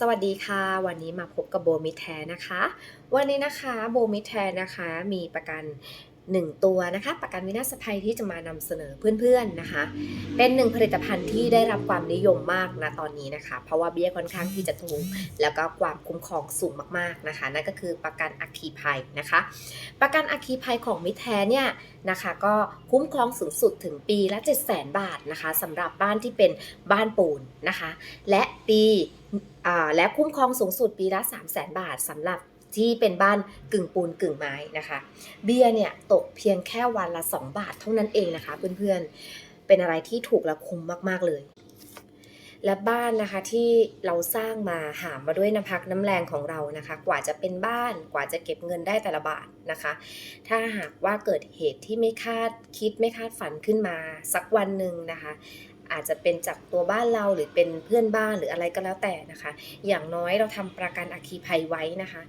สวัสดีค่ะ วันนี้มาพบกับโบมิแทนนะคะ วันนี้นะคะโบมิแทนนะคะ มีประกัน 1 ตัวนะคะ ประกันวินาศภัยที่จะมานำเสนอเพื่อนๆนะคะ เป็นหนึ่งผลิตภัณฑ์ที่ได้รับความนิยมมากนะตอนนี้นะคะ เพราะว่าเบี้ยค่อนข้างที่จะถูกแล้วก็ความคุ้มครองสูงมากๆนะคะ นั่นก็คือประกันอัคคีภัยนะคะ ประกันอัคคีภัยของมิแทนเนี่ยนะคะก็คุ้มครองสูงสุดถึงปีละ 7 0 0 0 0 0 บาทนะคะสำหรับบ้านที่เป็นบ้านปูนนะคะ และปีอ่าและคุ้มครองสูงสุดปีละ 3 0 0 0 0 0 บาทสำหรับ ที่เป็นบ้านกึ่งปูนกึ่งไม้นะคะ เบี้ยเนี่ยตกเพียงแค่วันละ 2 บาทเท่านั้นเองนะคะ เพื่อนๆ เป็นอะไรที่ถูกและคุ้มมากๆเลย และบ้านนะคะที่เราสร้างมาหามาด้วยน้ำพักน้ำแรงของเรานะคะ กว่าจะเป็นบ้านกว่าจะเก็บเงินได้แต่ละบาทนะคะ ถ้าหากว่าเกิดเหตุที่ไม่คาดคิดไม่คาดฝันขึ้นมาสักวันหนึ่งนะคะ อาจจะเป็นจากตัวบ้านเราหรือเป็นเพื่อนบ้านหรืออะไรก็แล้วแต่นะคะ อย่างน้อยเราทำประกันอัคคีภัยไว้นะคะ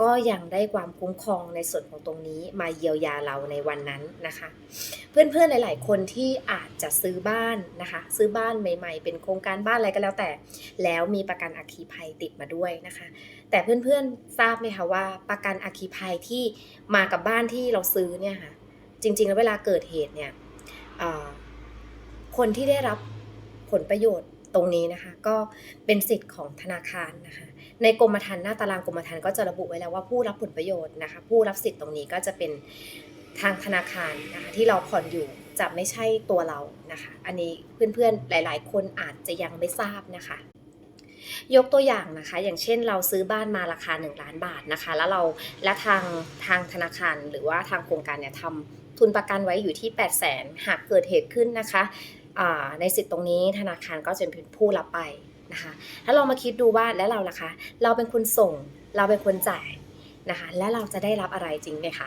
ก็ยังได้ความคุ้มครองในส่วนของตรงนี้มาเยียวยาเราในวันนั้นนะคะ เพื่อนๆหลาย ๆ คนที่อาจจะซื้อบ้านนะคะ ซื้อบ้านใหม่ ๆ เป็นโครงการบ้านอะไรก็แล้วแต่ แล้วมีประกันอัคคีภัยติดมาด้วยนะคะ แต่เพื่อนๆทราบไหมคะว่า ประกันอัคคีภัยที่มากับบ้านที่เราซื้อเนี่ยค่ะจริงๆแล้วเวลาเกิดเหตุเนี่ย คนที่ได้รับผลประโยชน์ตรงนี้นะคะ ก็เป็นสิทธิ์ของธนาคารนะคะ ในกรมธรรม์หน้าตารางกรมธรรม์ก็จะระบุไว้แล้วว่าผู้รับผลประโยชน์นะคะ ผู้รับสิทธิ์ตรงนี้ก็จะเป็นทางธนาคารนะคะที่เราผ่อนอยู่จะไม่ใช่ตัวเรานะคะ อันนี้เพื่อนๆหลาย ๆ คนอาจจะยังไม่ทราบนะคะ ยกตัวอย่างนะคะ อย่างเช่นเราซื้อบ้านมาราคา 1 ล้านบาทนะคะ แล้วเราและทางทางธนาคารหรือว่าทางโครงการเนี่ยทำทุนประกันไว้อยู่ที่ 8 0 0 0 0 0หากเกิดเหตุขึ้นนะคะ ในสิทธิ์ตรงนี้ธนาคารก็จะเป็นผู้รับไปนะคะถ้าเรามาคิดดูว่าแล้วเราล่ะคะ เราเป็นคนส่ง เราเป็นคนจ่ายนะคะ และเราจะได้รับอะไรจริงไหมคะ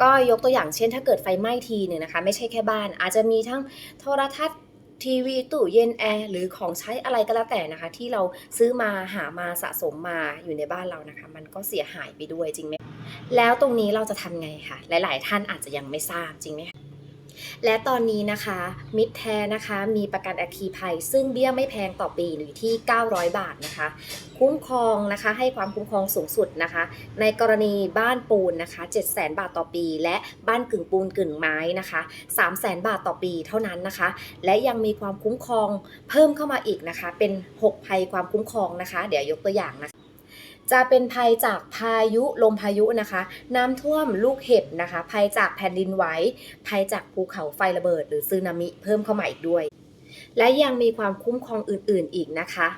ก็ยกตัวอย่างเช่น ถ้าเกิดไฟไหม้ทีหนึ่งนะคะ ไม่ใช่แค่บ้าน อาจจะมีทั้งโทรทัศน์ทีวีตู้เย็นแอร์หรือของใช้อะไรก็แล้วแต่นะคะ ที่เราซื้อมาหามาสะสมมาอยู่ในบ้านเรานะคะ มันก็เสียหายไปด้วยจริงไหมแล้วตรงนี้เราจะทำไงคะหลาย ๆ ท่านอาจจะยังไม่ทราบจริงไหมคะ และตอนนี้นะคะมิตรแท้นะคะมีประกันอัคคีภัย ซึ่งเบี้ยไม่แพงต่อปีหรือที่ 900 บาทนะคะ คุ้มครองนะคะให้ความคุ้มครองสูงสุดนะคะ ในกรณีบ้านปูนนะคะ700,000 บาทต่อปี และบ้านกึ่งปูนกึ่งไม้นะคะ300,000 บาทต่อปีเท่านั้นนะคะ และยังมีความคุ้มครองเพิ่มเข้ามาอีกนะคะ เป็น 6 ภัยความคุ้มครองนะคะ เดี๋ยวยกตัวอย่างนะคะ จะเป็นภัยจากพายุลมพายุนะคะ น้ำท่วมลูกเห็บนะคะ ภัยจากแผ่นดินไหวภัยจากภูเขาไฟระเบิด หรือซึนามิเพิ่มเข้ามาอีกด้วย และยังมีความคุ้มครองอื่น ๆ อีกนะคะ